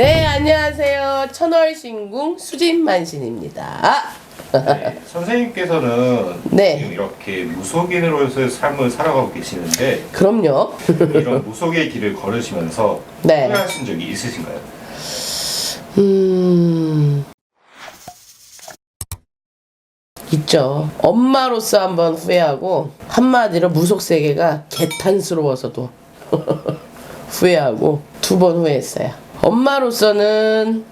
네, 안녕하세요. 천월신궁 수진만신입니다. 네, 선생님께서는 네. 지금 이렇게 무속인으로서의 삶을 살아가고 계시는데 그럼요. 이런 무속의 길을 걸으시면서 네. 후회하신 적이 있으신가요? 음. 있죠. 엄마로서 한번 후회하고, 한마디로 무속 세계가 개탄스러워서도 후회하고, 두 번 후회했어요. 엄마로서는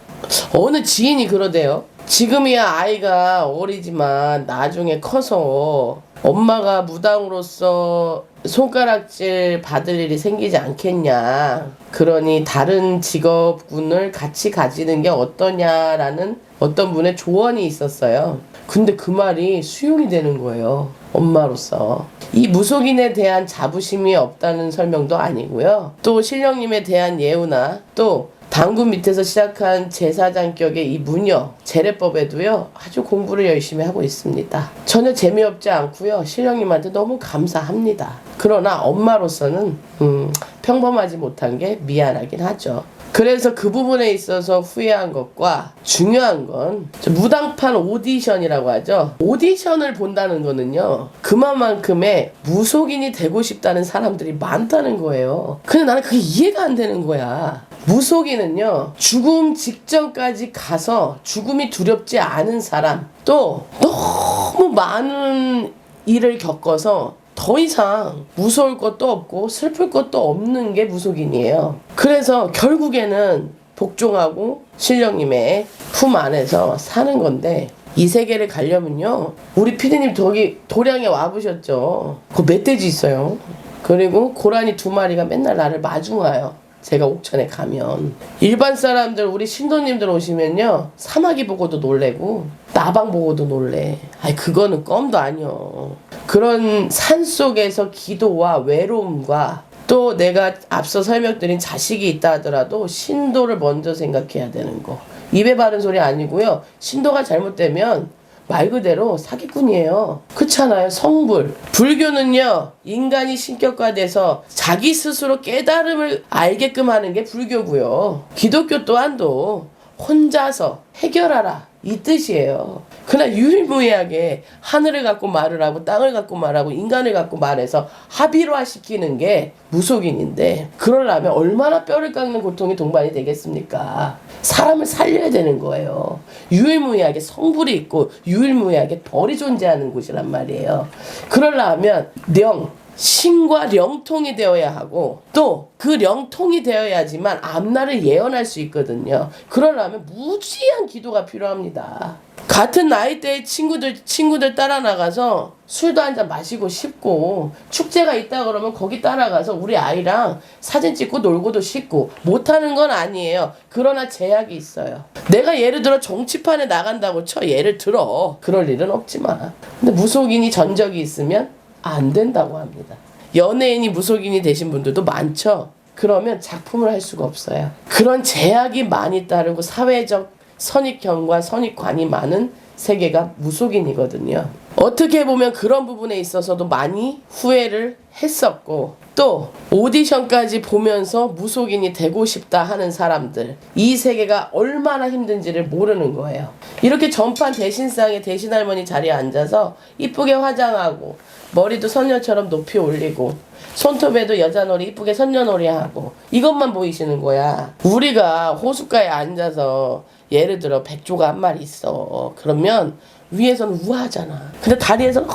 어느 지인이 그러대요. 지금이야 아이가 어리지만 나중에 커서 엄마가 무당으로서 손가락질 받을 일이 생기지 않겠냐. 그러니 다른 직업군을 같이 가지는 게 어떠냐라는 어떤 분의 조언이 있었어요. 근데 그 말이 수용이 되는 거예요. 엄마로서. 이 무속인에 대한 자부심이 없다는 설명도 아니고요. 또 신령님에 대한 예우나 또 당군 밑에서 시작한 제사장격의 이 문여 재래법에도요 아주 공부를 열심히 하고 있습니다. 전혀 재미없지 않고요 신령님한테 너무 감사합니다. 그러나 엄마로서는 음, 평범하지 못한 게 미안하긴 하죠. 그래서 그 부분에 있어서 후회한 것과 중요한 건저 무당판 오디션이라고 하죠. 오디션을 본다는 거는요. 그만큼의 무속인이 되고 싶다는 사람들이 많다는 거예요. 근데 나는 그게 이해가 안 되는 거야. 무속인은요, 죽음 직전까지 가서 죽음이 두렵지 않은 사람, 또 너무 많은 일을 겪어서 더 이상 무서울 것도 없고 슬플 것도 없는 게 무속인이에요. 그래서 결국에는 복종하고 신령님의 품 안에서 사는 건데 이 세계를 가려면요. 우리 피디님 저기 도량에 와보셨죠? 그 멧돼지 있어요. 그리고 고라니 두 마리가 맨날 나를 마중 와요. 제가 옥천에 가면 일반 사람들 우리 신도님들 오시면요 사마귀 보고도 놀래고 나방 보고도 놀래 아이 그거는 껌도 아니요 그런 산 속에서 기도와 외로움과 또 내가 앞서 설명드린 자식이 있다 하더라도 신도를 먼저 생각해야 되는 거 입에 바른 소리 아니고요 신도가 잘못되면 말 그대로 사기꾼이에요. 그렇잖아요. 성불. 불교는요, 인간이 신격화돼서 자기 스스로 깨달음을 알게끔 하는 게 불교고요. 기독교 또한도 혼자서 해결하라. 이 뜻이에요. 그러나 유일무이하게 하늘을 갖고 말을 하고 땅을 갖고 말하고 인간을 갖고 말해서 합의화 시키는 게 무속인인데 그러려면 얼마나 뼈를 깎는 고통이 동반이 되겠습니까? 사람을 살려야 되는 거예요. 유일무이하게 성불이 있고 유일무이하게 벌이 존재하는 곳이란 말이에요. 그러려면 령 신과 영통이 되어야 하고 또그 영통이 되어야지만 앞날을 예언할 수 있거든요. 그러려면 무지한 기도가 필요합니다. 같은 나이대의 친구들 친구들 따라 나가서 술도 한 잔 마시고 싶고 축제가 있다 그러면 거기 따라가서 우리 아이랑 사진 찍고 놀고도 싶고 못하는 건 아니에요. 그러나 제약이 있어요. 내가 예를 들어 정치판에 나간다고 쳐 예를 들어 그럴 일은 없지만 근데 무속인이 전적이 있으면 안 된다고 합니다. 연예인이 무속인이 되신 분들도 많죠. 그러면 작품을 할 수가 없어요. 그런 제약이 많이 따르고 사회적 선입견과 선입관이 많은 세계가 무속인이거든요. 어떻게 보면 그런 부분에 있어서도 많이 후회를 했었고 또 오디션까지 보면서 무속인이 되고 싶다 하는 사람들 이 세계가 얼마나 힘든지를 모르는 거예요. 이렇게 전판 대신상에 대신 할머니 자리에 앉아서 이쁘게 화장하고 머리도 선녀처럼 높이 올리고 손톱에도 여자놀이 이쁘게 선녀놀이 하고 이것만 보이시는 거야. 우리가 호숫가에 앉아서 예를 들어 백조가 한 마리 있어. 그러면 위에서는 우아하잖아. 근데 다리에서는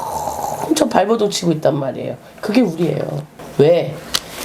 엄청 발버둥 치고 있단 말이에요. 그게 우리예요. 왜?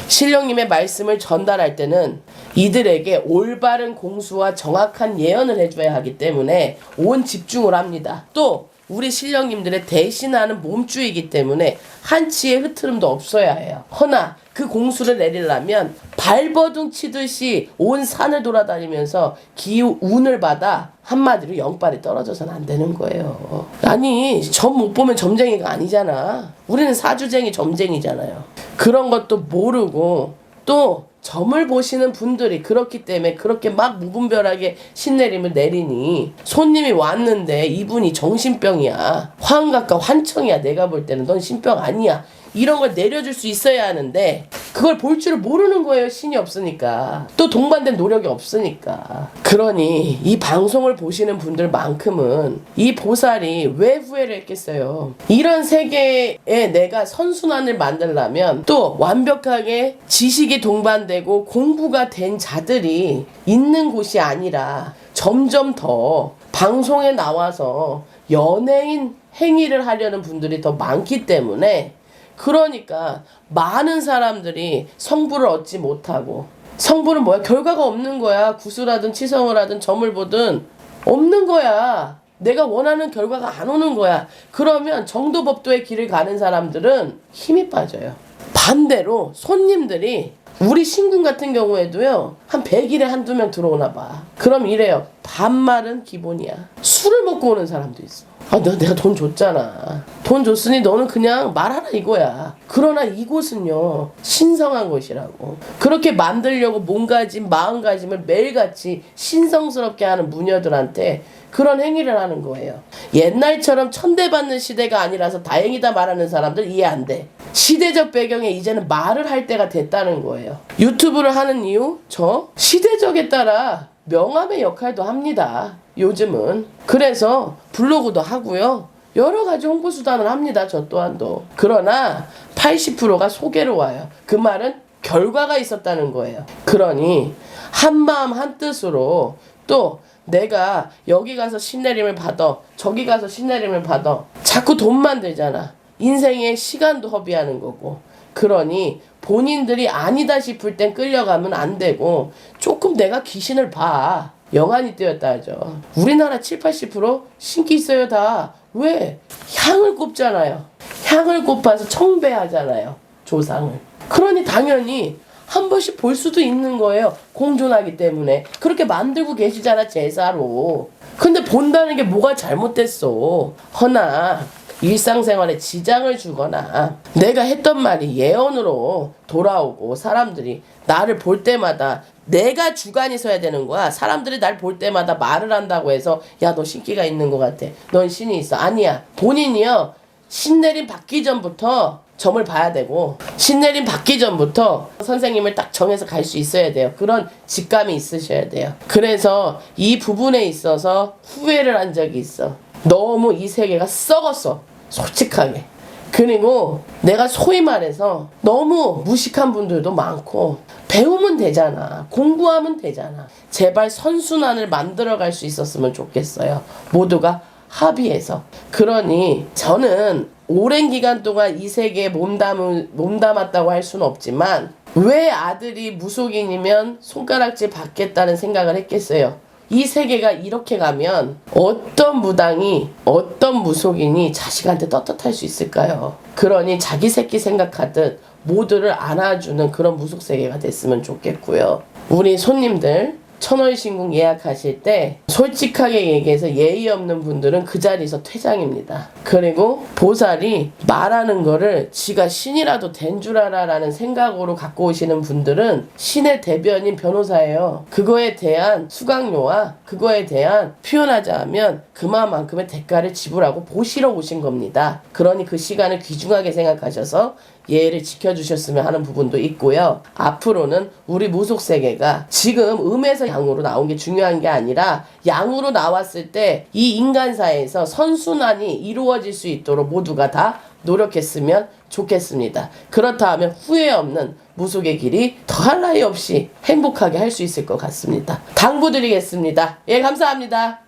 신령님의 말씀을 전달할 때는 이들에게 올바른 공수와 정확한 예언을 해줘야 하기 때문에 온 집중을 합니다. 또 우리 신령님들의 대신하는 몸주이기 때문에 한치의 흐트름도 없어야 해요. 허나 그 공수를 내리려면 발버둥 치듯이 온 산을 돌아다니면서 기후 운을 받아 한마디로 영빨이 떨어져서는 안 되는 거예요. 아니 점 못 보면 점쟁이가 아니잖아. 우리는 사주쟁이 점쟁이잖아요. 그런 것도 모르고 또 점을 보시는 분들이 그렇기 때문에 그렇게 막 무분별하게 신내림을 내리니 손님이 왔는데 이분이 정신병이야 환각과 환청이야 내가 볼 때는 넌 신병 아니야 이런 걸 내려줄 수 있어야 하는데 그걸 볼 줄을 모르는 거예요 신이 없으니까. 또 동반된 노력이 없으니까. 그러니 이 방송을 보시는 분들만큼은 이 보살이 왜 후회를 했겠어요? 이런 세계에 내가 선순환을 만들려면 또 완벽하게 지식이 동반되고 공부가 된 자들이 있는 곳이 아니라 점점 더 방송에 나와서 연예인 행위를 하려는 분들이 더 많기 때문에 그러니까 많은 사람들이 성부를 얻지 못하고 성부는 뭐야? 결과가 없는 거야. 구수라든 치성을 하든 점을 보든 없는 거야. 내가 원하는 결과가 안 오는 거야. 그러면 정도법도의 길을 가는 사람들은 힘이 빠져요. 반대로 손님들이 우리 신군 같은 경우에도요 한 100일에 한두 명 들어오나 봐 그럼 이래요 반말은 기본이야 술을 먹고 오는 사람도 있어 아 너, 내가 돈 줬잖아 돈 줬으니 너는 그냥 말하라 이거야 그러나 이곳은요 신성한 곳이라고 그렇게 만들려고 몸가짐 마음가짐을 매일같이 신성스럽게 하는 무녀들한테 그런 행위를 하는 거예요. 옛날처럼 천대받는 시대가 아니라서 다행이다 말하는 사람들 이해 안 돼. 시대적 배경에 이제는 말을 할 때가 됐다는 거예요. 유튜브를 하는 이유? 저 시대적에 따라 명함의 역할도 합니다. 요즘은. 그래서 블로그도 하고요. 여러 가지 홍보 수단을 합니다. 저 또한도. 그러나 80%가 소개로 와요. 그 말은 결과가 있었다는 거예요. 그러니 한 마음 한 뜻으로 또 내가 여기 가서 신내림을 받아 저기 가서 신내림을 받아 자꾸 돈만 들잖아 인생의 시간도 허비하는 거고 그러니 본인들이 아니다 싶을 땐 끌려가면 안 되고 조금 내가 귀신을 봐 영안이 뛰었다 하죠 우리나라 7, 80% 신기 있어요 다 왜? 향을 꼽잖아요 향을 꼽아서 청배하잖아요 조상을 그러니 당연히 한 번씩 볼 수도 있는 거예요. 공존하기 때문에. 그렇게 만들고 계시잖아, 제사로. 근데 본다는 게 뭐가 잘못됐어. 허나, 일상생활에 지장을 주거나, 내가 했던 말이 예언으로 돌아오고, 사람들이 나를 볼 때마다 내가 주관이 서야 되는 거야. 사람들이 날 볼 때마다 말을 한다고 해서, 야, 너 신기가 있는 것 같아. 넌 신이 있어. 아니야. 본인이요. 신내림 받기 전부터 점을 봐야 되고 신내림 받기 전부터 선생님을 딱 정해서 갈 수 있어야 돼요. 그런 직감이 있으셔야 돼요. 그래서 이 부분에 있어서 후회를 한 적이 있어. 너무 이 세계가 썩었어. 솔직하게. 그리고 내가 소위 말해서 너무 무식한 분들도 많고 배우면 되잖아. 공부하면 되잖아. 제발 선순환을 만들어 갈 수 있었으면 좋겠어요. 모두가 합의해서. 그러니 저는 오랜 기간 동안 이 세계에 몸담을, 몸담았다고 할 수는 없지만 왜 아들이 무속인이면 손가락질 받겠다는 생각을 했겠어요. 이 세계가 이렇게 가면 어떤 무당이 어떤 무속인이 자식한테 떳떳할 수 있을까요? 그러니 자기 새끼 생각하듯 모두를 안아주는 그런 무속 세계가 됐으면 좋겠고요. 우리 손님들 천월 신궁 예약하실 때 솔직하게 얘기해서 예의 없는 분들은 그 자리에서 퇴장입니다. 그리고 보살이 말하는 거를 지가 신이라도 된 줄 알아라는 생각으로 갖고 오시는 분들은 신의 대변인 변호사예요. 그거에 대한 수강료와 그거에 대한 표현하자면 그만큼의 대가를 지불하고 보시러 오신 겁니다. 그러니 그 시간을 귀중하게 생각하셔서 예를 지켜주셨으면 하는 부분도 있고요. 앞으로는 우리 무속 세계가 지금 음에서 양으로 나온 게 중요한 게 아니라 양으로 나왔을 때 이 인간사에서 선순환이 이루어질 수 있도록 모두가 다 노력했으면 좋겠습니다. 그렇다 하면 후회 없는 무속의 길이 더할 나위 없이 행복하게 할 수 있을 것 같습니다. 당부드리겠습니다. 예, 감사합니다.